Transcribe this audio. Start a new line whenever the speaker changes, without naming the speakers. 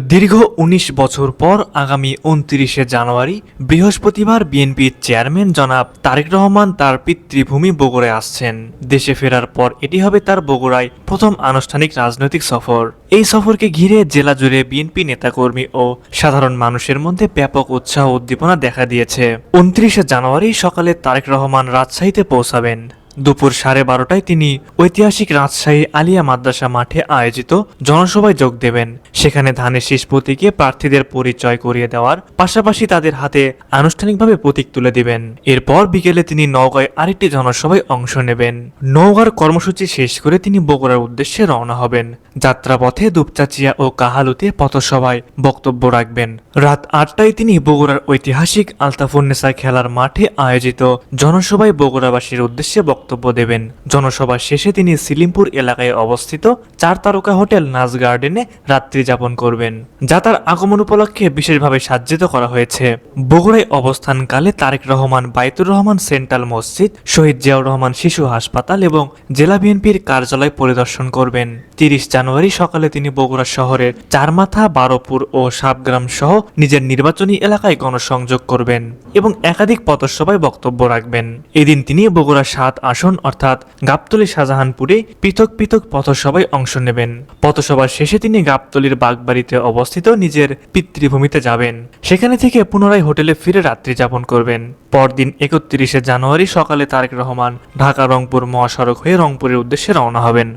দীর্ঘ ১৯ বছর পর আগামী উনত্রিশে জানুয়ারি বৃহস্পতিবার বিএনপির চেয়ারম্যান জনাব তারেক রহমান তার পিতৃভূমি বগুড়ায় আসছেন। দেশে ফেরার পর এটি হবে তার বগুড়ায় প্রথম আনুষ্ঠানিক রাজনৈতিক সফর। এই সফরকে ঘিরে জেলা জুড়ে বিএনপি নেতাকর্মী ও সাধারণ মানুষের মধ্যে ব্যাপক উৎসাহ উদ্দীপনা দেখা দিয়েছে। উনত্রিশে জানুয়ারি সকালে তারেক রহমান রাজশাহীতে পৌঁছাবেন। দুপুর সাড়ে বারোটায় তিনি ঐতিহাসিক রাজশাহী আলিয়া মাদ্রাসা মাঠে আয়োজিত জনসভায় যোগ দেবেন। সেখানে ধানের শীষ প্রতীকে প্রার্থীদের পরিচয় করিয়ে দেওয়ার পাশাপাশি তাদের হাতে আনুষ্ঠানিকভাবে প্রতীক তুলে দিবেন। এরপর বিকেলে তিনি নওগাঁয় আরেকটি জনসভায় অংশ নেবেন। নওগাঁর কর্মসূচি শেষ করে তিনি বগুড়ার উদ্দেশ্যে রওনা হবেন। যাত্রাপথে দুপচাচিয়া ও কাহালুতে পথসভায় বক্তব্য রাখবেন। রাত আটটায় তিনি বগুড়ার ঐতিহাসিক আলতাফুন্নেসা খেলার মাঠে আয়োজিত জনসভায় বগুড়াবাসীর উদ্দেশ্যে বক্তব্য দেবেন। জনসভা শেষে তিনি সিলিমপুর এলাকায় অবস্থিত চার তারকা হোটেল নাচ গার্ডেনে রাত্রি যাপন করবেন, যা তার আগমন উপলক্ষে বিশেষভাবে সাজ্জিত করা হয়েছে। বগুড়ায় অবস্থানকালে তারেক রহমান, বাইতুর রহমান সেন্ট্রাল মসজিদ, শহীদ জিয়াউর রহমান শিশু হাসপাতাল এবং জেলা বিএনপির কার্যালয় পরিদর্শন করবেন। তিরিশ জানুয়ারি সকালে তিনি বগুড়া শহরের চারমাথা, বারোপুর ও সাবগ্রাম সহ নিজের নির্বাচনী এলাকায় গণসংযোগ করবেন এবং একাধিক পথসভায় বক্তব্য রাখবেন। এদিন তিনি বগুড়া সাত আসন অর্থাৎ গাবতলী শাহজাহানপুরে পৃথক পৃথক পথসভায় অংশ নেবেন। পথসভার শেষে তিনি গাবতলীর বাগবাড়িতে অবস্থিত নিজের পিতৃভূমিতে যাবেন। সেখানে থেকে পুনরায় হোটেলে ফিরে রাত্রি যাপন করবেন। পরদিন একত্রিশে জানুয়ারি সকালে তারেক রহমান ঢাকা রংপুর মহাসড়ক হয়ে রংপুরের উদ্দেশ্যে রওনা হবেন।